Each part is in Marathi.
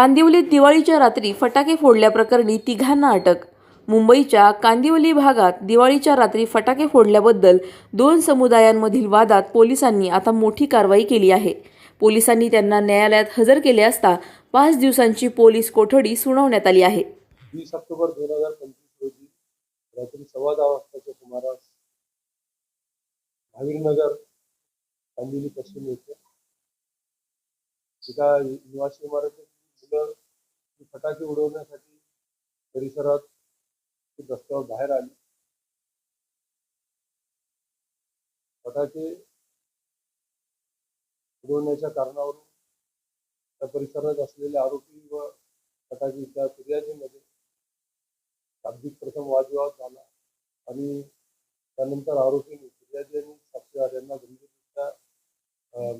कांदिवलीत दिवाळीच्या रात्री फटाके फोडल्याप्रकरणी तिघांना अटक. मुंबईच्या कांदिवली भागात दिवाळीच्या रात्री फटाके फोडल्याबद्दल दोन समुदायांमधील वादात पोलिसांनी आता मोठी कारवाई केली आहे. पोलिसांनी त्यांना न्यायालयात हजर केले असता पाच दिवसांची पोलीस कोठडी सुनावण्यात आली आहे. वीस ऑक्टोबर दोन हजार पंचवीस रोजी रात्री सव्वा दहा वाजताच्या सुमारास महावीरनगर कांदिवली पश्चिम येथे एका निवासी इमारतीत मुलं फटाके उडवण्यासाठी परिसरात रस्त्यावर बाहेर आली. फटाके उडवण्याच्या कारणावरून त्या परिसरात असलेले आरोपी व फटाके त्या फिर्यादीमध्ये शाब्दिक प्रथम वादविवाद झाला आणि त्यानंतर आरोपींनी फिर्यादी आणि साक्षीदार यांना गंभीररित्या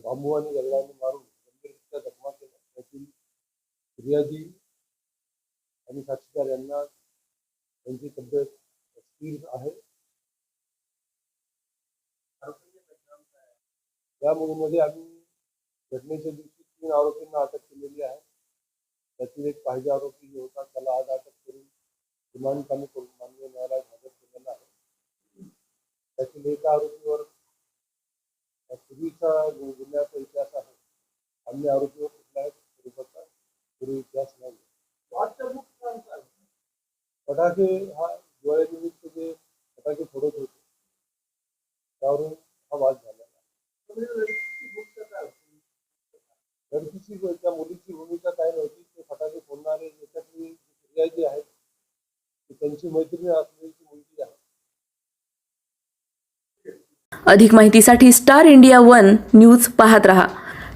बांबू आणि दगडाने मारून गंभीररित्या जखमा केल्या त्यातील रियाजी आणि साक्षीदार यांना त्यांची तब्येत स्थिर आहे. या मोहीममध्ये आम्ही घटनेच्या दिवशी तीन आरोपींना अटक केलेली आहे. त्यातील एक पाहिजे आरोपी जो होता त्याला आज अटक करून रिमांड कमी करून माननीय न्यायालयात हजर केलेला आहे. त्यातील एका आरोपीवर पूर्वीचा गुन्ह्याचा इतिहास आहे अन्य आरोपीवर पूर्वी इतिहास नाही. फटाके हा दिवाळीनिमित्त जे फटाके फोडत होते त्यावरून हा वाद झालेला लडकीची त्या मुलीची भूमिका काय नव्हती? ते फटाके फोडणारे याच्यातली जी फिर्यादी आहेत ती त्यांची मैत्रीण असलेली मुलगी आहे. अधिक माहितीसाठी स्टार इंडिया वन न्यूज पाहत रहा.